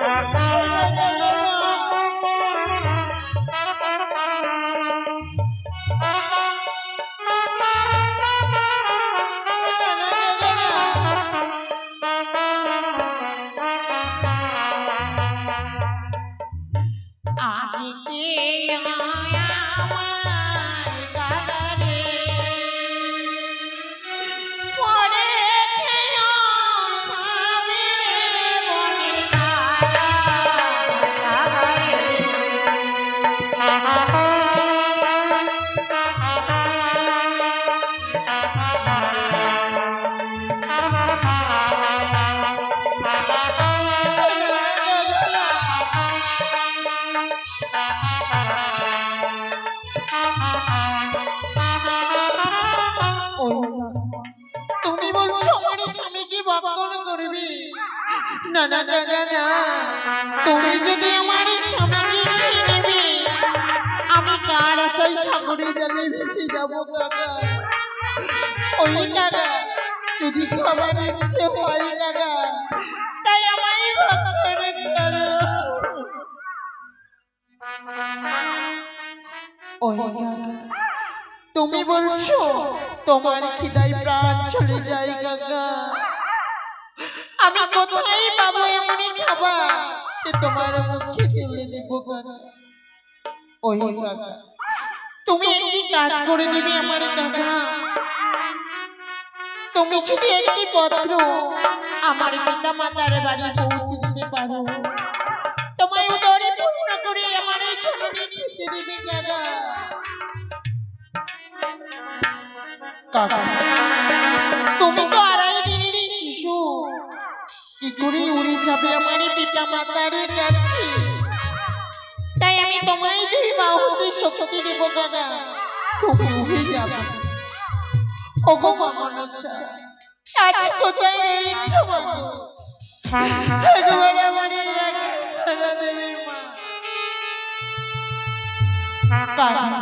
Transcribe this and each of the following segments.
Thank you. না দাদা তুমি যদি আমার স্বামীকে খেয়ে নেবে, আমি কার আশায় সাগরে জলে ভেসে যাব কাকা ওই কাকা যদি খাবার ইচ্ছে হয় কাকা তাই আমায় ভক্ষণ করো ওই কাকা তুমি বলছো, তোমার খিদাই প্রাণ চলে যায়, কাকা। আমি কোথায় পাবো এমনই খাবার? যে তোমার মুখে তুলে দেব ওই তুমি একটি কাজ করে দিবে আমার কাকা তুমি যদি একটি পত্র আমার পিতা মাতার বাড়ি পৌঁছে দিতে পারো তোমায় উদরে পূর্ণ করে আমার এই ছোটটি খেতে দিবে কাকা কাকা। করে উড়ে যাবে আমার পিতা মাতার কাছে। তাই আমি তোমায় দুই বাহুতে শক্তি দেব কাকা তুমি উড়ে যাবে ও গো মনসা আজ কোথায় রয়েছো একবার আমার সারা মা।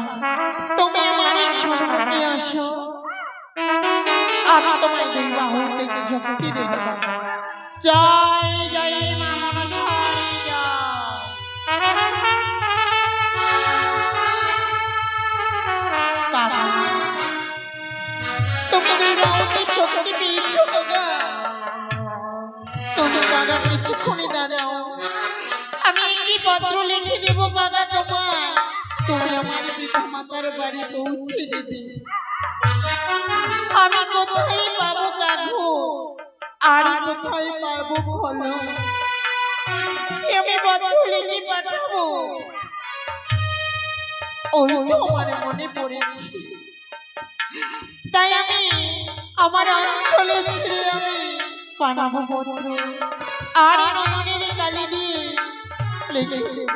তুমি আমার সঙ্গে আসো। আমি তোমায় দুই বাহু থেকে শক্তি দেব। জয় জয় মা মনসারি তুমি বাহুতে শক্তি পেয়েছ কাকা তুমি কাকা কিছুক্ষণে দাঁড়াও। আমি একটি পত্র লিখে দেব কাকা তোমার তুমি আমার পিতা মাতার বাড়ি পৌঁছে দিতে আমি কোথায় আর কোথায় পাবো যে আমি পত্র লিখে পাঠাবো। ওই তো আমার মনে পড়েছে। তাই আমি আমার অঞ্চলে ছেড়ে আমি। পাঠাবো পত্র আর নয়নের কালি দিয়ে লিখে দেব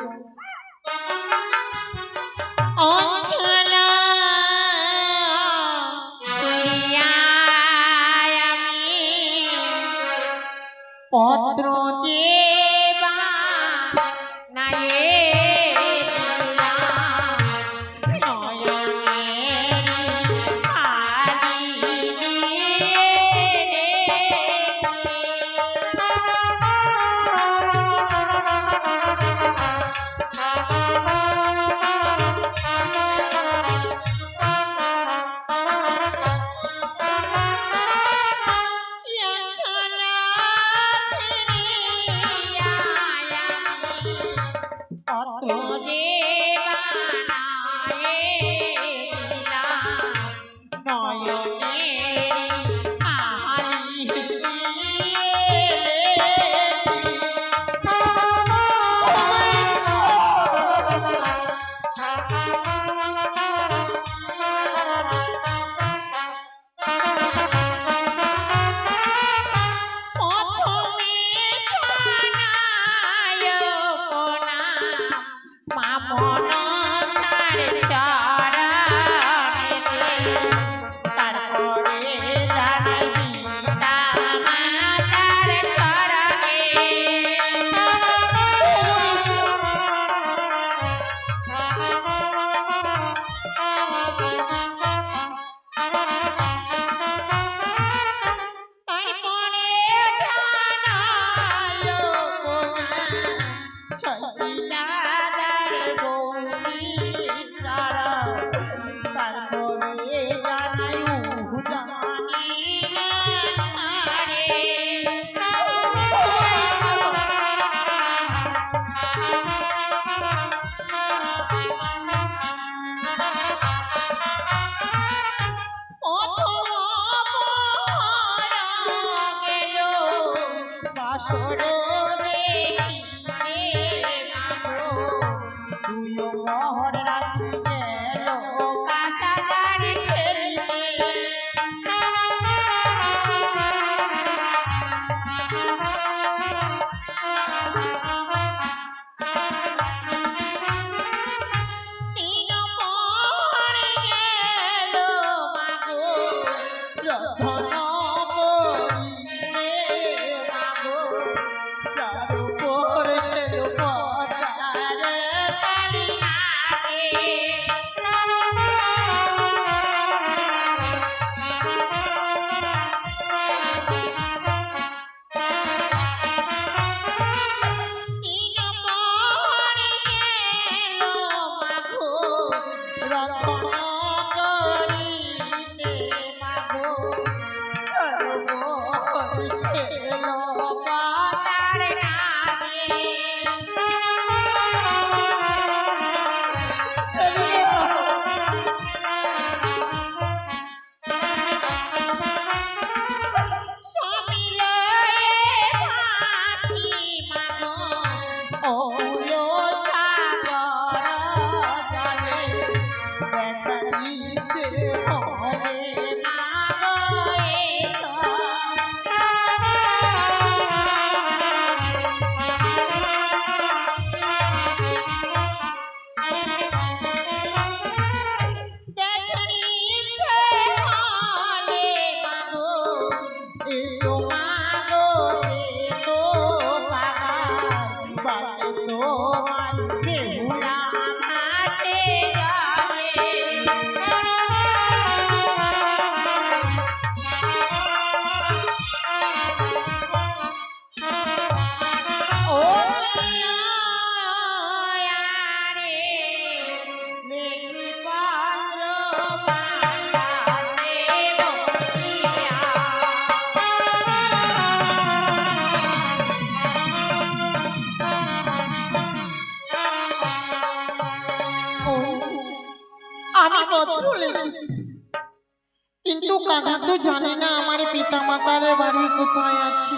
কিন্তু কাকা তো জানে না আমার পিতা মাতার বাড়ি কোথায় আছে।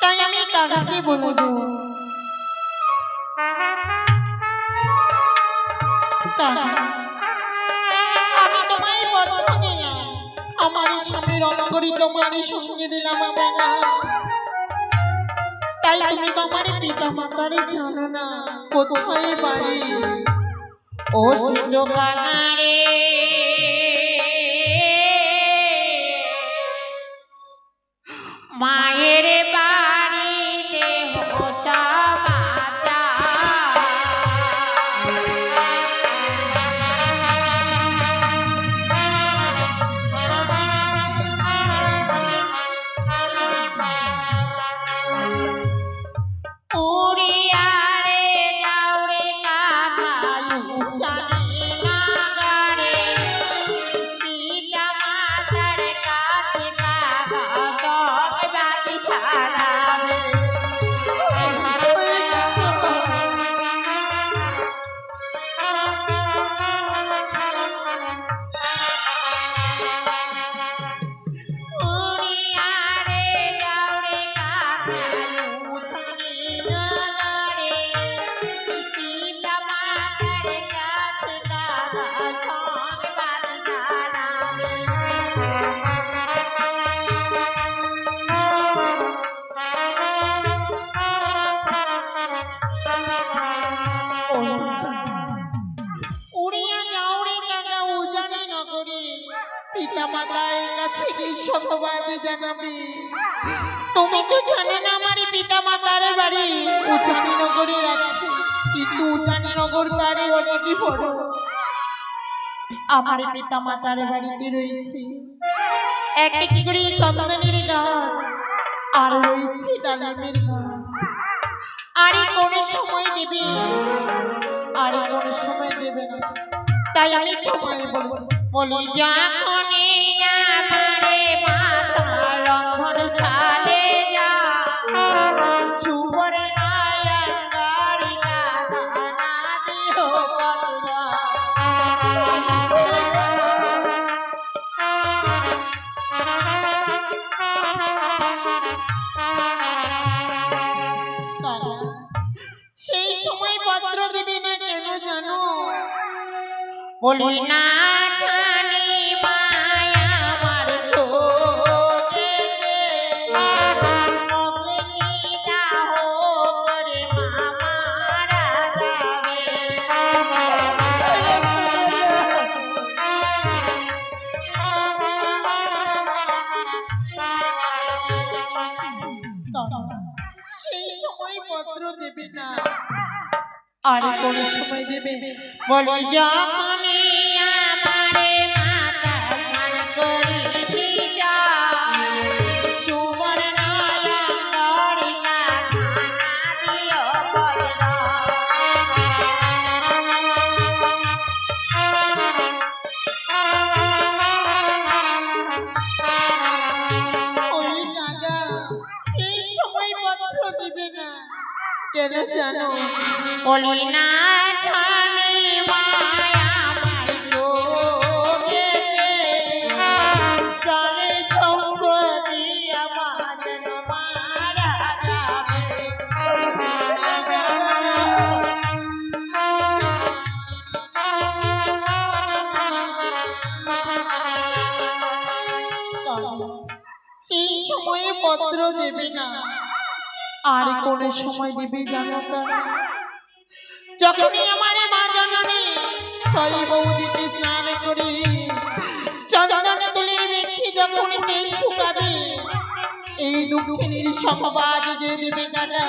তাই আমি কাকাকে বলে দেব। আমি তোমায় পত্র দিলাম। আমার স্বামীর অঙ্গরি তোমার সঙ্গে দিলাম কাকা তাই তুমি তোমার পিতা মাতারে জানো না কোথায় বাড়ি। ও সিদ্ধ কাকারে অনেকই বড়। আমার পিতা মাতার বাড়িতে রয়েছে এক একটি করে চন্দনের গাছ, আর রয়েছে ডালিমের আর কোন সময় দেবে? আর কোন সময় দেবে না। তাই আমি তোমায় বলি বলি বলি না জানি মায়া আমার যাবে সেই সময় পত্র দেবে না আর কোন সময় দেবে? বলি যখনই মারা যাবে সেই সময়ে পত্র দেবে না। আর কোন সময় দেবে জানো যখনই আমার মা জননী ছয় বৌদিতে স্নান করি চন্দন তুলির ব্যক্তি যখন দেশ শুকাবে এই দুঃখিনীর সংবাদ যে দেবে দাদা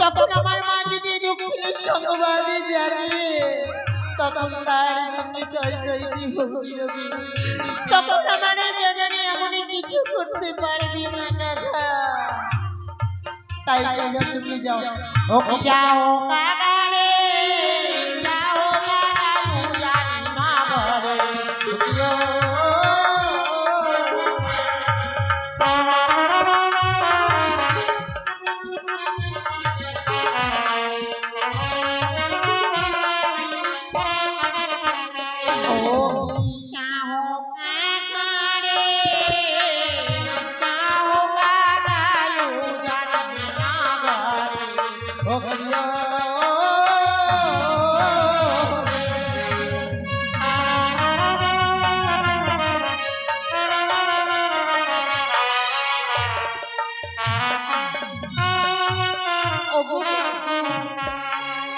তখন আমার মা যদি দুঃখিনীর সংবাদ জানে তখন তার তখন আমার জননী এমন কিছু করতে পারে তাই তুমি যাও ও যাও কাকা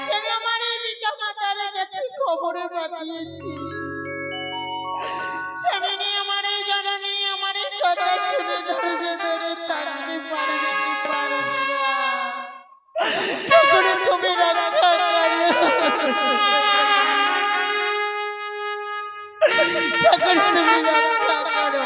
ছেলে আমার এই মাতার কাছে খবরে আমার এই জননী, আমার এই কথা শুনে ধরে ধরে থাকতে তুমি তুমি রক্ষা করো।